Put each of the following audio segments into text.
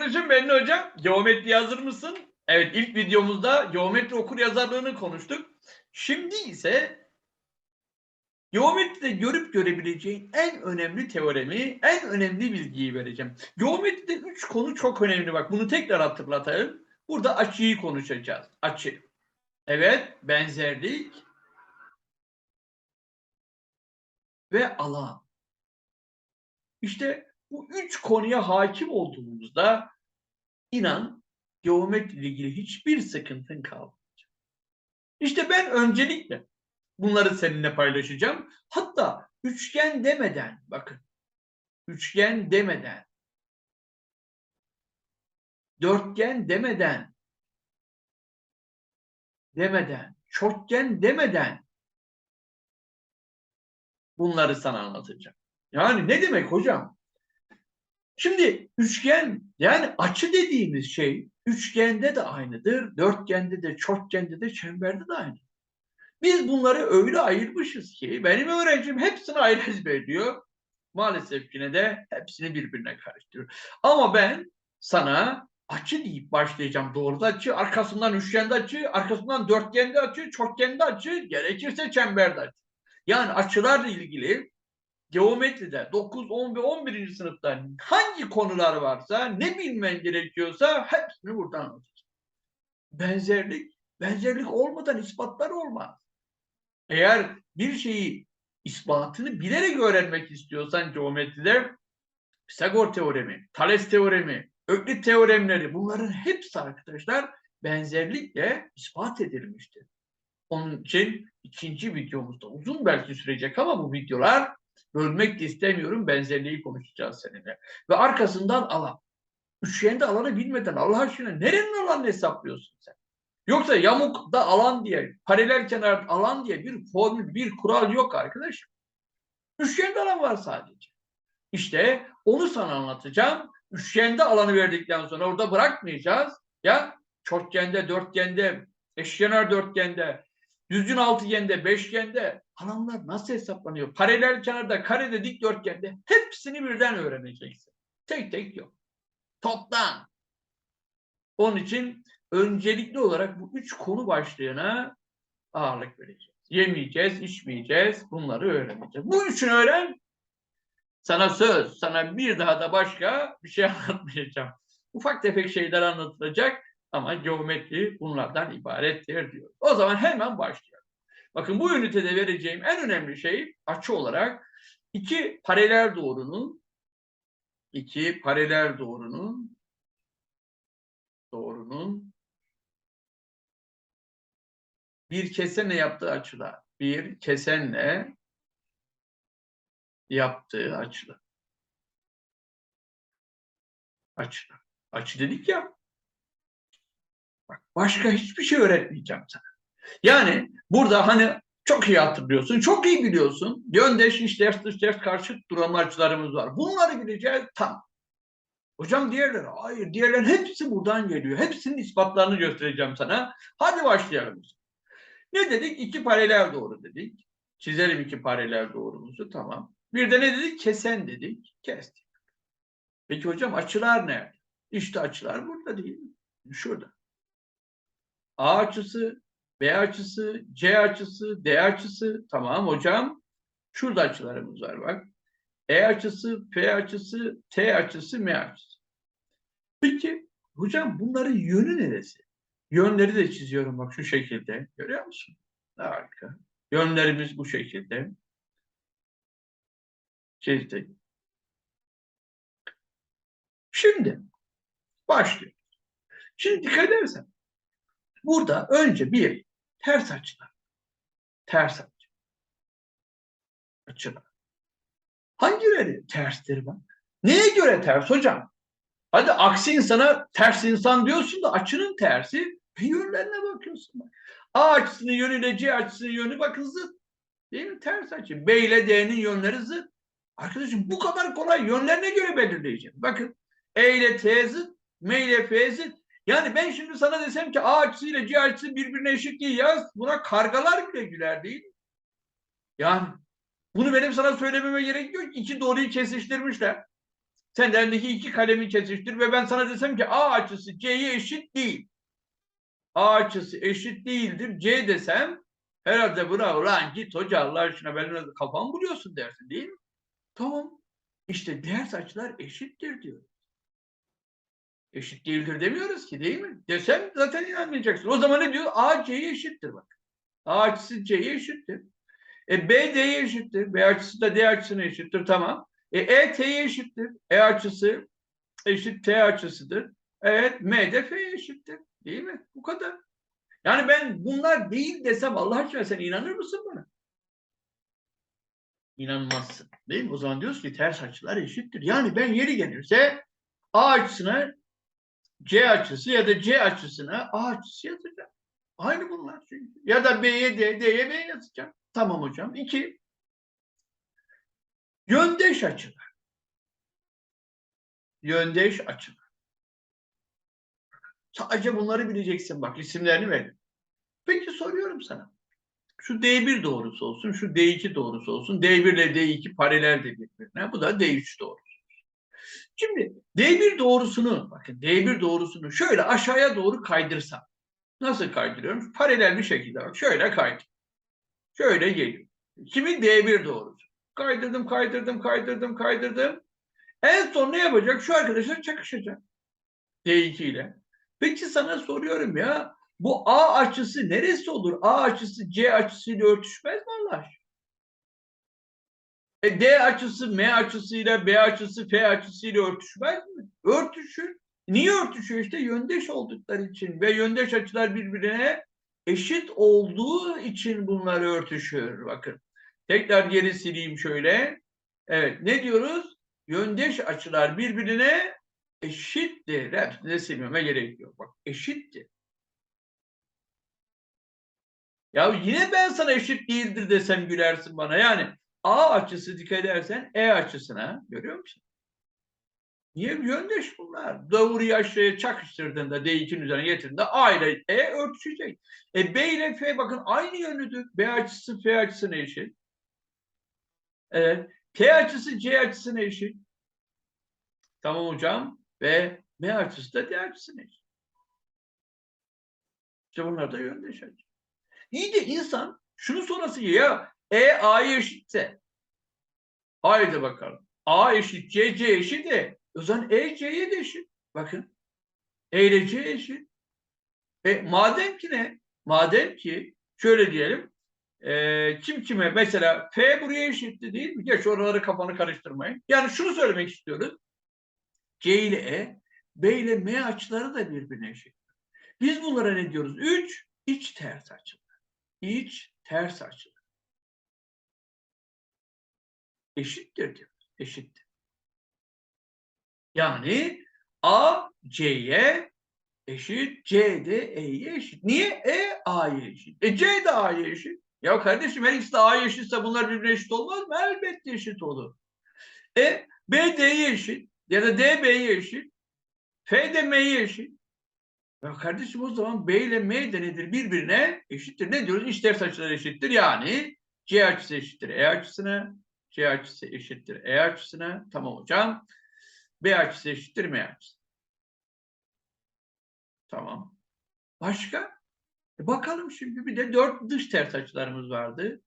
Arkadaşım Benli Hocam, geometri hazır mısın? Evet, ilk videomuzda geometri okur yazarlığını konuştuk. Şimdi ise geometride görüp görebileceğin en önemli teoremi, en önemli bilgiyi vereceğim. Geometride üç konu çok önemli. Bak bunu tekrar hatırlatayım. Burada açıyı konuşacağız. Açı. Evet, benzerlik ve alan. İşte bu üç konuya hakim olduğumuzda inan geometri ile ilgili hiçbir sıkıntın kalmayacak. İşte ben öncelikle bunları seninle paylaşacağım. Hatta üçgen demeden bakın üçgen demeden dörtgen demeden demeden çokgen demeden bunları sana anlatacağım. Yani ne demek hocam? Şimdi üçgen yani açı dediğimiz şey üçgende de aynıdır, dörtgende de, çokgende de, çemberde de aynı. Biz bunları öyle ayırmışız ki benim öğrencim hepsini ayrı ezberliyor. Maalesef yine de hepsini birbirine karıştırıyor. Ama ben sana açı deyip başlayacağım. Doğruda açı, arkasından üçgende açı, arkasından dörtgende açı, çokgende açı, gerekirse çemberde açı. Yani açılarla ilgili geometride 9, 10 ve 11. sınıfta hangi konular varsa ne bilmen gerekiyorsa hepsini buradan anlatacağım. Benzerlik, benzerlik olmadan ispatlar olmaz. Eğer bir şeyi ispatını bilerek öğrenmek istiyorsan geometride Pisagor teoremi, Thales teoremi, Öklit teoremleri bunların hepsi arkadaşlar benzerlikle ispat edilmiştir. Onun için ikinci videomuzda uzun belki sürecek ama bu videolar bölmek de istemiyorum. Benzerliği konuşacağız seninle. Ve arkasından alan. Üçgende alanı bilmeden Allah aşkına nerenin alanını hesaplıyorsun sen? Yoksa yamukta alan diye, paralel kenar alan diye bir formül, bir kural yok arkadaş. Üçgende alan var sadece. İşte onu sana anlatacağım. Üçgende alanı verdikten sonra orada bırakmayacağız. Ya çokgende, dörtgende, eşkenar dörtgende, düzgün altıgende, beşgende alanlar nasıl hesaplanıyor? Paralel kenarda, karede, dikdörtgende hepsini birden öğreneceksin. Tek tek yok. Toptan. Onun için öncelikli olarak bu üç konu başlığına ağırlık vereceğiz. Yemeyeceğiz, içmeyeceğiz, bunları öğreneceğiz. Bu üçünü öğren, sana söz, sana bir daha da başka bir şey anlatmayacağım. Ufak tefek şeyler anlatılacak ama geometri bunlardan ibarettir diyor. O zaman hemen başlayalım. Bakın bu ünitede vereceğim en önemli şey açı olarak iki paralel doğrunun iki paralel doğrunun doğrunun bir kesenle yaptığı açılar. Bir kesenle yaptığı açılar. Açılar. Açı dedik ya. Bak başka hiçbir şey öğretmeyeceğim sana. Yani burada hani çok iyi hatırlıyorsun, çok iyi biliyorsun. Yöndeş, iç ders, dış ders karşıt duran açılarımız var. Bunları bileceğiz tam. Hocam diğerleri, hayır diğerlerin hepsi buradan geliyor. Hepsinin ispatlarını göstereceğim sana. Hadi başlayalım. Ne dedik? İki paralel doğru dedik. Çizelim iki paralel doğrumuzu. Tamam. Bir de ne dedik? Kesen dedik. Kestik. Peki hocam açılar nerede? İşte açılar burada değil mi? Şurada. A açısı, B açısı, C açısı, D açısı. Tamam hocam. Şurada açılarımız var bak. E açısı, F açısı, T açısı, M açısı. Peki hocam bunların yönü neresi? Yönleri de çiziyorum bak şu şekilde. Görüyor musun? Harika. Yönlerimiz bu şekilde. Çizdik. Şimdi başlıyoruz. Şimdi dikkat edersen burada önce bir ters açılar. Ters açı. Açılar. Hangileri terstir bak? Neye göre ters hocam? Hadi aksi insana ters insan diyorsun da açının tersi yönlerine bakıyorsun. Bak. A açısının yönüyle C açısının yönü bakın zıt. Değil mi? Ters açı. B ile D'nin yönleri zıt. Arkadaşım bu kadar kolay yönlerine göre belirleyeceğim. Bakın E ile T zıt, M ile F zıt. Yani ben şimdi sana desem ki A açısı ile C açısı birbirine eşit değil yaz. Buna kargalar bile güler değil? Yani bunu benim sana söylememe gerek yok. İki doğruyu kesiştirmişler. Sen elindeki iki kalemi kesiştir ve ben sana desem ki A açısı C'ye eşit değil. A açısı eşit değildir. C desem herhalde bravo lan git hoca Allah aşkına benimle kafam buluyorsun dersin değil mi? Tamam. İşte diğer açılar eşittir diyor. Eşit değildir demiyoruz ki değil mi? Desem zaten inanmayacaksın. O zaman ne diyor? A C'ye eşittir bak. A açısı C'ye eşittir. E B D'ye eşittir. B açısı da D açısına eşittir. Tamam. E, e T'ye eşittir. E açısı eşit T açısıdır. Evet M de F'ye eşittir. Değil mi? Bu kadar. Yani ben bunlar değil desem Allah aşkına sen inanır mısın buna? İnanmazsın. Değil mi? O zaman diyoruz ki ters açılar eşittir. Yani ben yeri gelirse A açısına C açısı ya da C açısına A açısı yazacağım. Aynı bunlar çünkü. Ya da B'ye D, D'ye B yazacağım. Tamam hocam. İki. Yöndeş açılar. Yöndeş açılar. Sadece bunları bileceksin bak isimlerini ver. Peki soruyorum sana. Şu D1 doğrusu olsun, şu D2 doğrusu olsun. D1 ile D2 paraleldir birbirine. Bu da D3 doğrusu. Şimdi D1 doğrusunu, bakın D1 doğrusunu şöyle aşağıya doğru kaydırsam. Nasıl kaydırıyorum? Paralel bir şekilde bak. Şöyle kaydır. Şöyle geliyor. Kimin D1 doğrusu? Kaydırdım, kaydırdım, kaydırdım, kaydırdım. En son ne yapacak? Şu arkadaşlar çakışacak. D2 ile. Peki sana soruyorum ya. Bu A açısı neresi olur? A açısı C açısıyla örtüşmez mi Allah aşkına? E D açısı M açısıyla B açısı F açısıyla örtüşmez mi? Örtüşür. Niye örtüşüyor? İşte yöndeş oldukları için ve yöndeş açılar birbirine eşit olduğu için bunlar örtüşüyor. Bakın. Tekrar geri sileyim şöyle. Evet ne diyoruz? Yöndeş açılar birbirine eşittir. Hepsini silmeme gerek yok. Bak eşittir. Ya yine ben sana eşit değildir desem gülersin bana. Yani A açısı dikkat E açısına görüyor musun? Niye yöndeş bunlar? Doğruyu aşağıya çakıştırdığında D2'nin üzerine getirdiğinde A ile E örtüşecek. E B ile F bakın aynı yönlüdür. B açısı F açısına eşit. Evet. T açısı C açısına eşit. Tamam hocam. Ve M açısı da D açısına eşit. İşte bunlar da yöndeş açı. İyi de insan şunu sonrası ya E A'ya eşitse haydi bakalım. A eşit C C eşit E. O zaman E C'ye de eşit. Bakın. E ile C eşit. E madem ki ne? Madem ki şöyle diyelim e, kim kime mesela F buraya eşitti değil mi? Geç oraları kafanı karıştırmayın. Yani şunu söylemek istiyoruz. C ile E, B ile M açıları da birbirine eşit. Biz bunlara ne diyoruz? Üç iç ters açılar. İç ters açılar. Eşittir diyoruz. Eşittir. Yani A C'ye eşit, C de E'ye eşit. Niye? E A'ya eşit. E C de A'ya eşit. Ya kardeşim her ikisi de A'ya eşitse bunlar birbirine eşit olmaz mı? Elbette eşit olur. E B D'ye eşit ya da D B'ye eşit. F de M'ye eşit. Ya kardeşim o zaman B ile M de nedir? Birbirine eşittir. Ne diyoruz? İç ters açılar eşittir. Yani C açısı eşittir E açısına. C açısı eşittir E açısına. Tamam hocam. B açısı eşittir M açısı. Tamam. Başka? E bakalım şimdi bir de dört dış ters açılarımız vardı.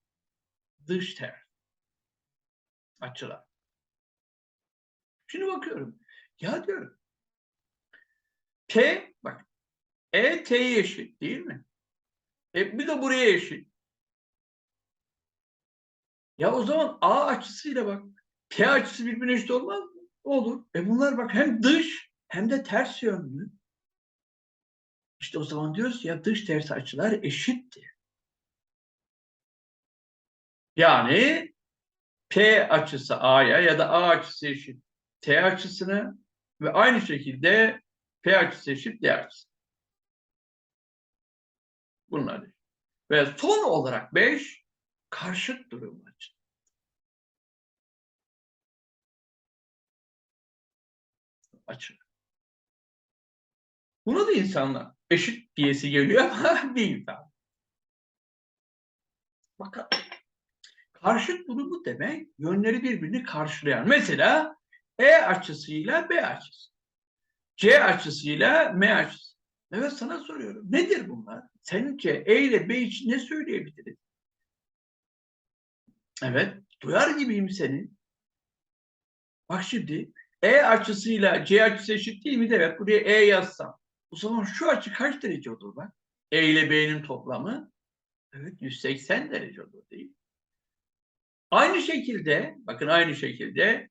Dış ters açılar. Şimdi bakıyorum. Ya diyorum. T bak. E T'ye eşit değil mi? E bir de buraya eşit. Ya o zaman A açısıyla bak. T açısı birbirine eşit olmaz mı? Olur. E bunlar bak hem dış hem de ters yönlü. İşte o zaman diyoruz ya dış ters açılar eşittir. Yani P açısı A'ya ya da A açısı eşit T açısına ve aynı şekilde P açısı eşit D açısı. Bunlar. Ve son olarak 5 karşıt durum açı. Açı. Buna da insanlar eşit diyesi geliyor ama değil tabi. Bakalım. Karşıt durumu demek yönleri birbirini karşılayan. Mesela E açısıyla B açısı. C açısıyla M açısı. Evet sana soruyorum. Nedir bunlar? Sence E ile B için ne söyleyebiliriz? Evet. Duyar gibiyim seni. Bak şimdi E açısıyla C açısı eşit değil mi? Evet. Buraya E yazsam. O zaman şu açı kaç derece olur bak? E ile B'nin toplamı. Evet 180 derece olur değil? Aynı şekilde bakın aynı şekilde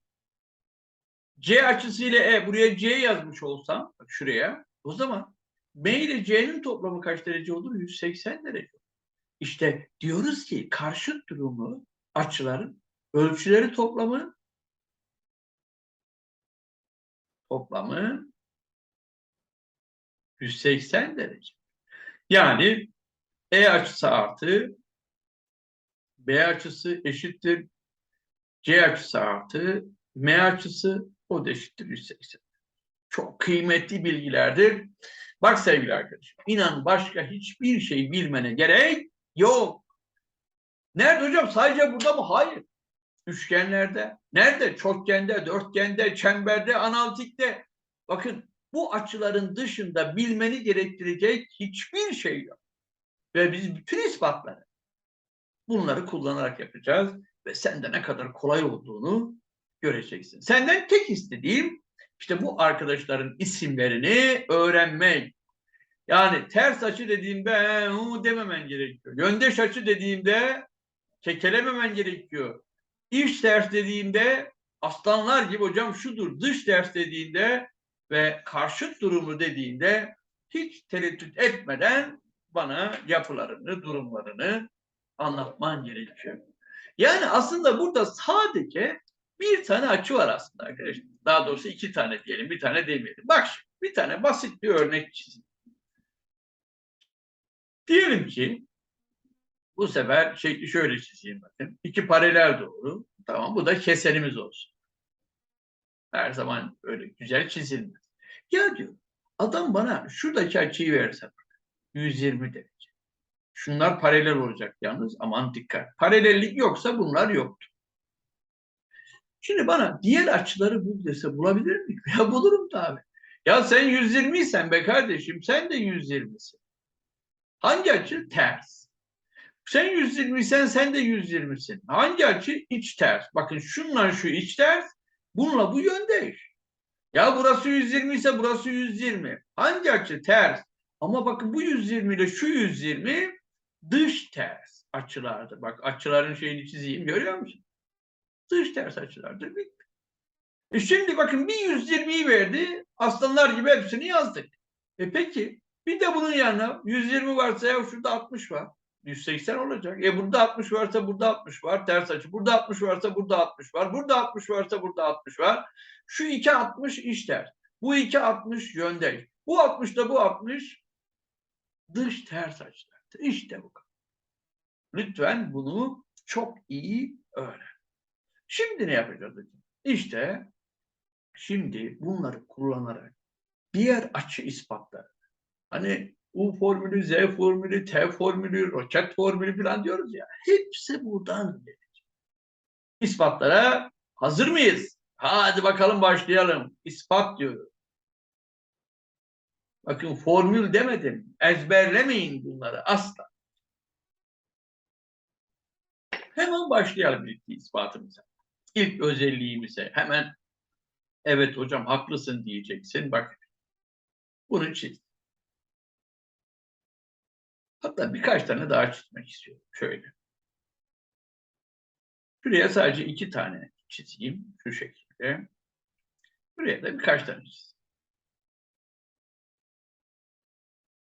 C açısıyla E buraya C yazmış olsam bak şuraya o zaman B ile C'nin toplamı kaç derece olur? 180 derece. İşte diyoruz ki karşıt durumu açıların ölçüleri toplamı toplamı 180 derece. Yani E açısı artı B açısı eşittir C açısı artı M açısı o da eşittir 180. Çok kıymetli bilgilerdir. Bak sevgili arkadaşım, inan başka hiçbir şey bilmene gerek yok. Nerede hocam? Sadece burada mı? Hayır. Üçgenlerde. Nerede? Çokgende, dörtgende, çemberde, analitikte. Bakın bu açıların dışında bilmeni gerektirecek hiçbir şey yok. Ve biz bütün ispatları bunları kullanarak yapacağız ve sende ne kadar kolay olduğunu göreceksin. Senden tek istediğim işte bu arkadaşların isimlerini öğrenmek. Yani ters açı dediğimde hu dememen gerekiyor. Yöndeş açı dediğimde kekelememen gerekiyor. İç ters dediğimde aslanlar gibi hocam şudur. Dış ters dediğinde ve karşıt durumu dediğinde hiç tereddüt etmeden bana yapılarını, durumlarını anlatman gerekiyor. Yani aslında burada sadece bir tane açı var aslında arkadaşlar. Daha doğrusu iki tane diyelim, bir tane demeyelim. Bak bir tane basit bir örnek çizin. Diyelim ki bu sefer şekli şöyle çizeyim bakın. İki paralel doğru. Tamam bu da kesenimiz olsun. Her zaman öyle güzel çizilmez. Ya diyor adam bana şuradaki açıyı verse 120 derece. Şunlar paralel olacak yalnız aman dikkat. Paralellik yoksa bunlar yoktur. Şimdi bana diğer açıları bul dese bulabilir miyim? Ya bulurum tabi. Ya sen 120 isen be kardeşim sen de 120'sin. Hangi açı? Ters. Sen 120 isen sen de 120'sin. Hangi açı? İç ters. Bakın şunla şu iç ters, bununla bu yöndeş. Ya burası 120 ise burası 120. Hangi açı? Ters. Ama bakın bu 120 ile şu 120 dış ters açılardır. Bak açıların şeyini çizeyim görüyor musun? Dış ters açılardır. Bitti. E şimdi bakın bir 120'yi verdi. Aslanlar gibi hepsini yazdık. E peki bir de bunun yanına 120 varsa ya şurada 60 var. 180 olacak. E burada 60 varsa burada 60 var. Ters açı. Burada 60 varsa burada 60 var. Burada 60 varsa burada 60 var. Şu 2 60 iç ters. Bu 2 60 yöndeş. Bu 60 da bu 60 dış ters açılardır. İşte bu kadar. Lütfen bunu çok iyi öğren. Şimdi ne yapacağız hocam? İşte şimdi bunları kullanarak diğer açı ispatları. Hani U formülü, Z formülü, T formülü, roket formülü falan diyoruz ya. Hepsi buradan gelecek. İspatlara hazır mıyız? Hadi bakalım başlayalım. İspat diyoruz. Bakın formül demedim. Ezberlemeyin bunları asla. Hemen başlayalım ilk ispatımıza. İlk özelliğimize hemen evet hocam haklısın diyeceksin. Bak bunu çiz. Hatta birkaç tane daha çizmek istiyorum. Şöyle. Şuraya sadece iki tane çizeyim. Şu şekilde. Buraya da birkaç tane çizeyim.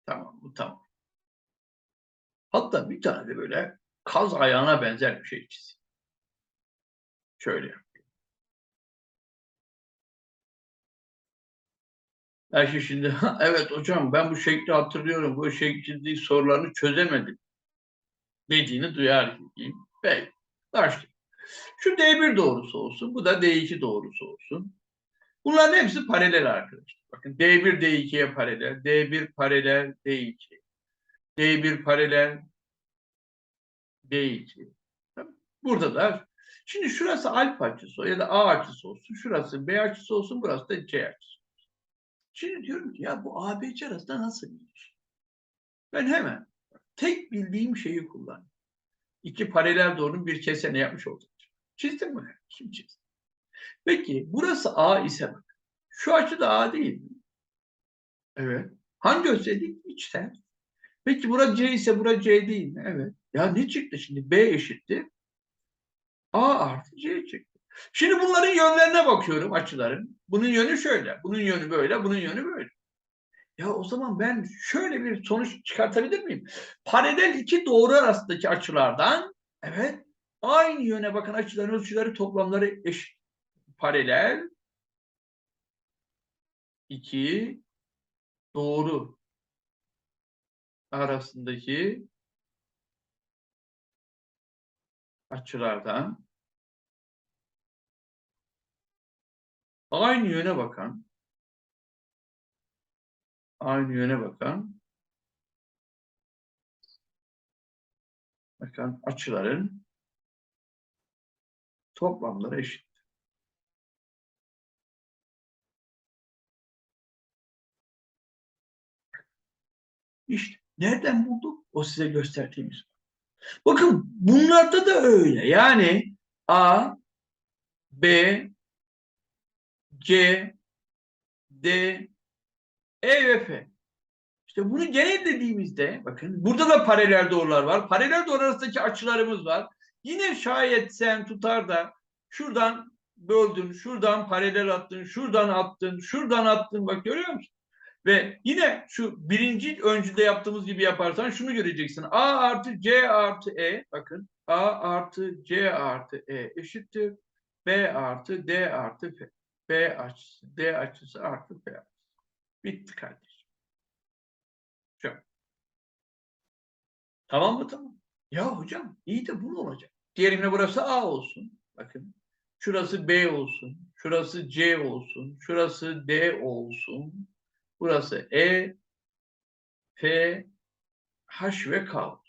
Tamam bu tamam. Hatta bir tane de böyle kaz ayağına benzer bir şey çizeyim. Şöyle yapayım. Belki şimdi evet hocam ben bu şekli hatırlıyorum. Bu şekilde sorularını çözemedim. Dediğini duyar gibiyim. Peki. Başlayalım. Şu D1 doğrusu olsun. Bu da D2 doğrusu olsun. Bunların hepsi paralel arkadaşlar. Bakın D1 D2'ye paralel. D1 paralel D2. D1 paralel D2. Burada da Şimdi şurası alfa açısı ya da A açısı olsun. Şurası B açısı olsun. Burası da C açısı. Şimdi diyorum ki ya bu ABC arasında nasıl bir ilişki? Ben hemen tek bildiğim şeyi kullanıyorum. İki paralel doğrunun bir kesene yapmış oldum. Çizdim mi? Kim çizdi? Peki burası A ise bak. Şu açı da A değil mi? Evet. Hangi özellik? İçten. Peki bura C ise bura C değil mi? Evet. Ya ne çıktı şimdi? B eşittir. A artı C çıktı. Şimdi bunların yönlerine bakıyorum açıların. Bunun yönü şöyle, bunun yönü böyle, bunun yönü böyle. Ya o zaman ben şöyle bir sonuç çıkartabilir miyim? Paralel iki doğru arasındaki açılardan evet aynı yöne bakan açıların ölçüleri toplamları eşit. Paralel iki doğru arasındaki açılardan aynı yöne bakan aynı yöne bakan bakan açıların toplamları eşit. İşte nereden bulduk? O size gösterdiğimiz. Bakın bunlarda da öyle. Yani A, B, C, D, E ve F. İşte bunu genellediğimizde bakın burada da paralel doğrular var. Paralel doğru arasındaki açılarımız var. Yine şayet sen tutar da şuradan böldün, şuradan paralel attın, şuradan attın, şuradan attın bak görüyor musun? Ve yine şu birinci öncülde yaptığımız gibi yaparsan şunu göreceksin. A artı C artı E bakın A artı C artı E eşittir. B artı D artı F. B açısı, D açısı artı F açısı. Bitti kardeşim. Şu. Tamam mı tamam? Ya hocam iyi de bu olacak? Diğerine burası A olsun. Bakın. Şurası B olsun. Şurası C olsun. Şurası D olsun. Burası E, F, H ve K.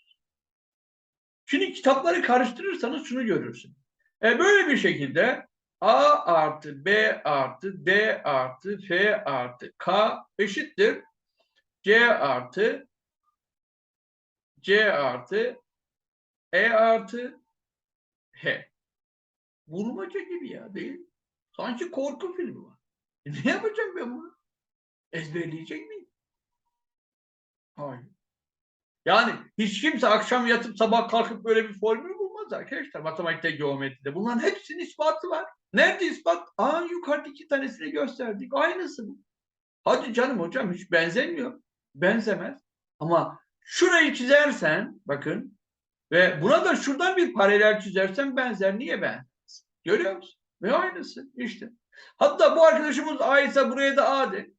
Şimdi kitapları karıştırırsanız şunu görürsün. E böyle bir şekilde A artı B artı D artı F artı K eşittir. C artı C artı E artı H. Bulmaca gibi ya değil. Sanki korku filmi var. E ne yapacağım ben bunu? Ezberleyecek miyim? Hayır. Yani hiç kimse akşam yatıp sabah kalkıp böyle bir formül bulmaz arkadaşlar matematikte, geometride. Bunların hepsinin ispatı var. Nerede ispat? Aa yukarıda iki tanesini gösterdik. Aynısı bu. Hadi canım hocam hiç benzemiyor. Benzemez. Ama şurayı çizersen bakın ve buna da şuradan bir paralel çizersen benzer. Niye benzemez? Görüyor musun? Ve aynısı işte. Hatta bu arkadaşımız A ise buraya da A de.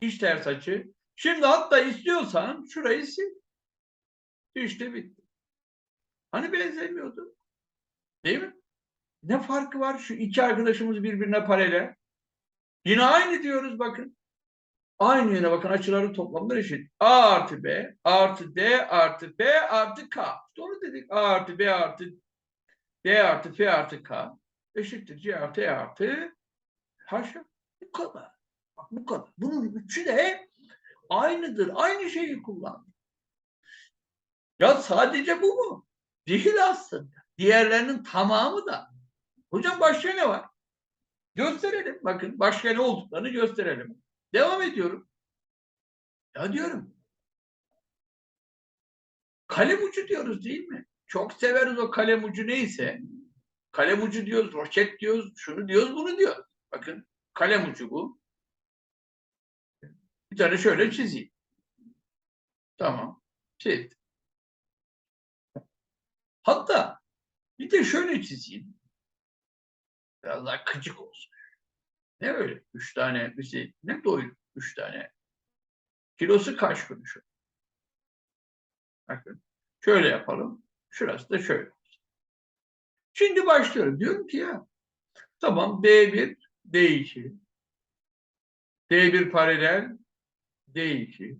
İç ters açı. Şimdi hatta istiyorsan şurayı sil. İşte bitti. Hani benzemiyordu? Değil mi? Ne farkı var? Şu iki arkadaşımız birbirine paralel. Yine aynı diyoruz bakın. Aynı yöne bakın açıların toplamları eşit. A artı B artı D artı B artı K. Onu dedik. A artı B artı D artı F artı K eşittir C artı E artı H. Bu kadar. Bak bu kadar. Bunun üçü de aynıdır. Aynı şeyi kullandı. Ya sadece bu mu? Değil aslında. Diğerlerinin tamamı da. Hocam başka ne var? Gösterelim. Bakın başka ne olduklarını gösterelim. Devam ediyorum. Ya diyorum. Kalem ucu diyoruz değil mi? Çok severiz o kalem ucu neyse. Kalem ucu diyoruz, roket diyoruz, şunu diyoruz, bunu diyoruz. Bakın kalem ucu bu. Bir tane şöyle çizeyim. Tamam. Çizdim. Hatta bir de şöyle çizeyim. Biraz daha kıcık olsun. Ne öyle? Üç tane şey. Ne doyur? Üç tane. Kilosu kaç kuruş? Bakın. Şöyle yapalım. Şurası da şöyle. Şimdi başlıyorum. Diyorum ki ya tamam D1, D2 D1 paralel D2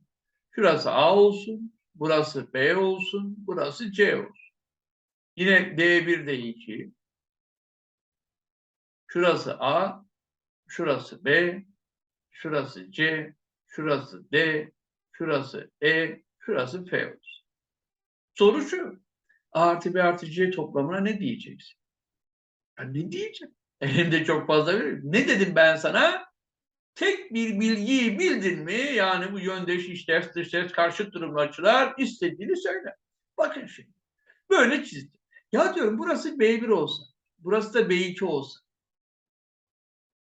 şurası A olsun, burası B olsun, burası C olsun. Yine D1, D2 Şurası A, şurası B, şurası C, şurası D, şurası E, şurası F olsun. Soru şu. A artı B artı C toplamına ne diyeceksin? Ya ne diyeceğim? Elimde çok fazla bir. Ne dedim ben sana? Tek bir bilgiyi bildin mi? Yani bu yöndeş, işlev, dışlev, karşıt durumlu açılar istediğini söyle. Bakın şimdi. Böyle çizdim. Ya diyorum burası B1 olsa, burası da B2 olsa.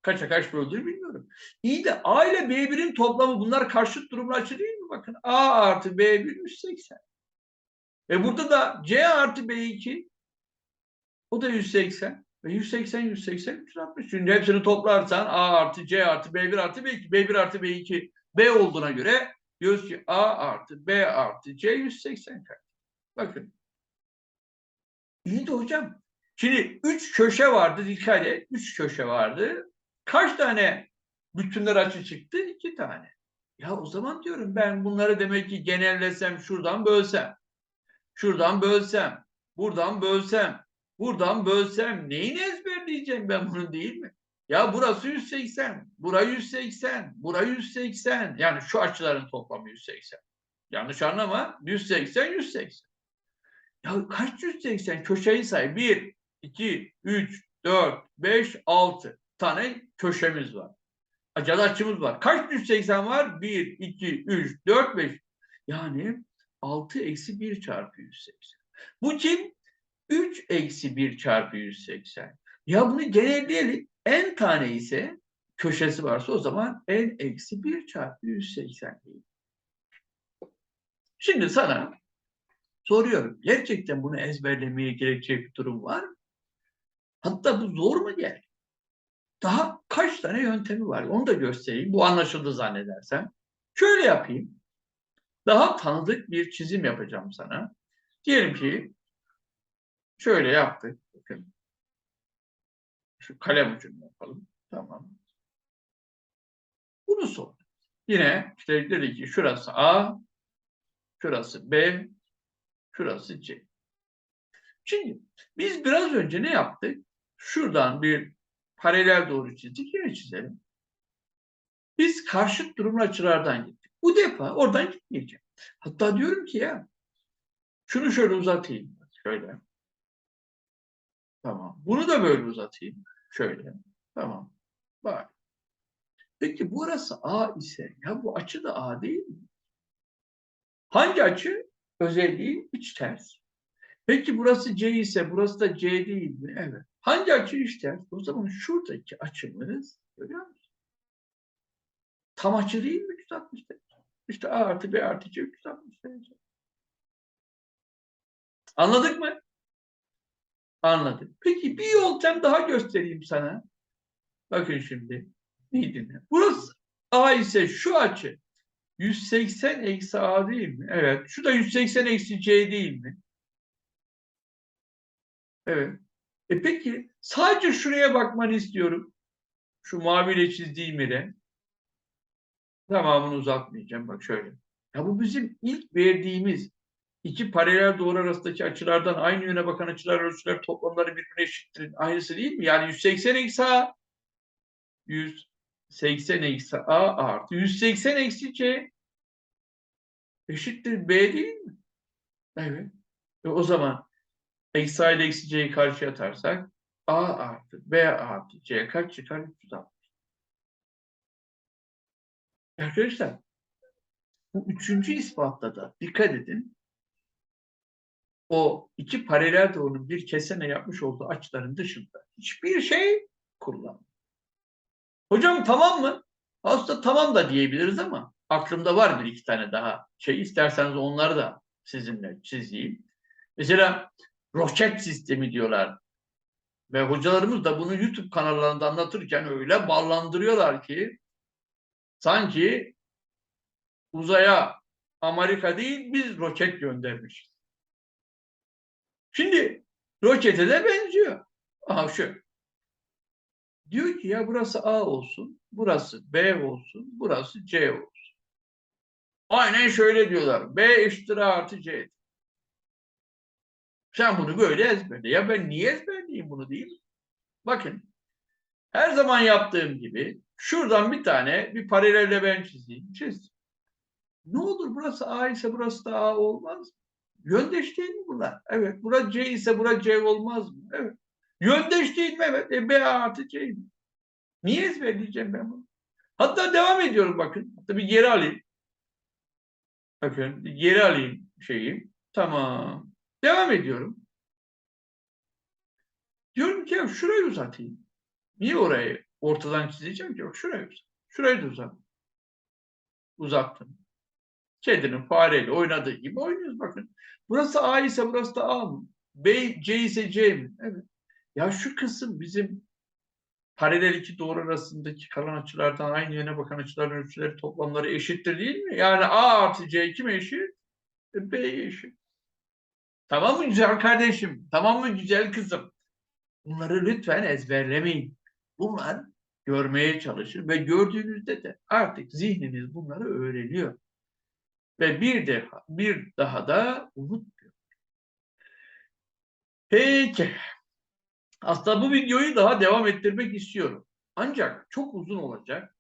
Kaça kaç böldüğünü bilmiyorum. İyi de A ile B1'in toplamı bunlar karşıt durumlu açı değil mi? Bakın A artı B1 180. E burada da C artı B2 o da 180. Ve 180, 180, 360. Şimdi hepsini toplarsan A artı C artı B1 artı B2, B1 artı B2 B olduğuna göre diyoruz ki A artı B artı C 180 kare. Bakın. İyi de hocam. Şimdi üç köşe vardı dikkat. Üç köşe vardı. Kaç tane bütünler açı çıktı? İki tane. Ya o zaman diyorum ben bunları demek ki genellesem şuradan bölsem. Şuradan bölsem. Buradan bölsem. Buradan bölsem neyini ezberleyeceğim ben bunu değil mi? Ya burası 180, bura 180, bura 180. Yani şu açıların toplamı 180. Yanlış anlama. 180, 180. Ya kaç 180? Köşeyi say. 1, 2, 3, 4, 5, 6 tane köşemiz var. Acılı açımız var. Kaç 180 var? 1, 2, 3, 4, 5. Yani 6 eksi 1 çarpı 180. Bu kim? 3 eksi 1 çarpı 180. Ya bunu genelleyelim. n tane ise köşesi varsa o zaman n eksi 1 çarpı 180 değil. Şimdi sana soruyorum. Gerçekten bunu ezberlemeye gerekecek bir durum var mı? Hatta bu zor mu geldi? Daha kaç tane yöntemi var? Onu da göstereyim. Bu anlaşıldı zannedersem. Şöyle yapayım. Daha tanıdık bir çizim yapacağım sana. Diyelim ki Şöyle yaptık. Bakın. Şu kalem ucunu yapalım. Tamam. Bunu sor. Yine işte dedi ki şurası A, şurası B, şurası C. Şimdi biz biraz önce ne yaptık? Şuradan bir paralel doğru çizdik. Yine çizelim. Biz karşıt durumlu açılardan gittik. Bu defa oradan gitmeyeceğim. Hatta diyorum ki ya şunu şöyle uzatayım. Şöyle. Tamam. Bunu da böyle uzatayım. Şöyle. Tamam. Bak. Peki burası A ise ya bu açı da A değil mi? Hangi açı? Özelliği iç ters. Peki burası C ise burası da C değil mi? Evet. Hangi açı iç ters? O zaman şuradaki açımız görüyor musun? Tam açı değil mi 360 derece? İşte A artı B artı C 360 derece. Anladık mı? Anladım. Peki bir yöntem daha göstereyim sana. Bakın şimdi. Neydi? Burası A ise şu açı 180 eksi A değil mi? Evet. Şu da 180 eksi C değil mi? Evet. E peki sadece şuraya bakmanı istiyorum. Şu maviyle çizdiğim yere. Tamamını uzatmayacağım. Bak şöyle. Ya bu bizim ilk verdiğimiz iki paralel doğru arasındaki açılardan aynı yöne bakan açılar ölçüler toplamları birbirine eşittir. Aynısı değil mi? Yani 180 eksi A 180 eksi A artı 180 eksi C eşittir B değil mi? Evet. E o zaman eksi A ile eksi C'yi karşıya atarsak A artı B artı C kaç çıkar? 360. Arkadaşlar bu üçüncü ispatta da dikkat edin o iki paralel doğrunun bir kesene yapmış olduğu açıların dışında hiçbir şey kullanmıyor. Hocam tamam mı? Aslında tamam da diyebiliriz ama aklımda var bir iki tane daha şey. isterseniz onları da sizinle çizeyim. Mesela roket sistemi diyorlar. Ve hocalarımız da bunu YouTube kanallarında anlatırken öyle ballandırıyorlar ki sanki uzaya Amerika değil biz roket göndermişiz. Şimdi rokete de benziyor. Aha şu. Diyor ki ya burası A olsun, burası B olsun, burası C olsun. Aynen şöyle diyorlar. B eşittir A artı C. Sen bunu böyle ezberle. Ya ben niye ezberleyeyim bunu değil mi? Bakın. Her zaman yaptığım gibi şuradan bir tane bir paralelle ben çizeyim. Çizdim. Ne olur burası A ise burası da A olmaz? Yöndeş değil mi bunlar? Evet. Burası C ise burası C olmaz mı? Evet. Yöndeş değil mi? Evet. E, B artı C. Niye ezberleyeceğim ben bunu? Hatta devam ediyorum bakın. Hatta bir geri alayım. Bakın geri alayım şeyi. Tamam. Devam ediyorum. Diyorum ki ya şurayı uzatayım. Niye orayı ortadan çizeceğim ki? Bak şurayı uzat. Şurayı da uzat. Uzattım. Kedinin fareyle oynadığı gibi oynuyoruz bakın. Burası A ise burası da A mı? B, C ise C mi? Evet. Ya şu kısım bizim paralel iki doğru arasındaki kalan açılardan aynı yöne bakan açıların ölçüleri toplamları eşittir değil mi? Yani A artı C kime eşit? E, B'ye eşit. Tamam mı güzel kardeşim? Tamam mı güzel kızım? Bunları lütfen ezberlemeyin. Bunlar görmeye çalışın ve gördüğünüzde de artık zihniniz bunları öğreniyor. Ve bir defa, bir daha da unutmuyor. Peki. Aslında bu videoyu daha devam ettirmek istiyorum. Ancak çok uzun olacak.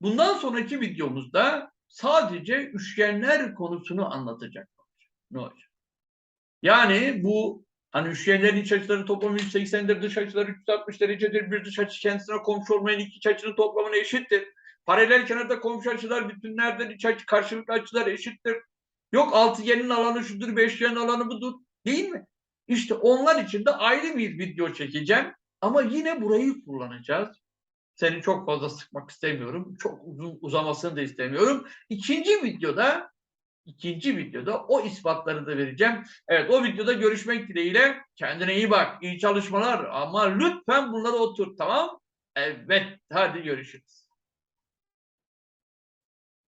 Bundan sonraki videomuzda sadece üçgenler konusunu anlatacak. Ne? Yani bu hani üçgenlerin iç açıları toplamı 180'dir, dış açıları 360 derecedir. Bir dış açı kendisine komşu olmayan iki iç açının toplamına eşittir. Paralel kenarda komşu açılar bütünlerdir, iç açı karşılıklı açılar eşittir. Yok altıgenin alanı şudur, beşgenin alanı budur. Değil mi? İşte onlar için de ayrı bir video çekeceğim. Ama yine burayı kullanacağız. Seni çok fazla sıkmak istemiyorum. Çok uzun uzamasını da istemiyorum. İkinci videoda ikinci videoda o ispatları da vereceğim. Evet o videoda görüşmek dileğiyle. Kendine iyi bak. iyi çalışmalar. Ama lütfen bunları otur tamam? Evet hadi görüşürüz.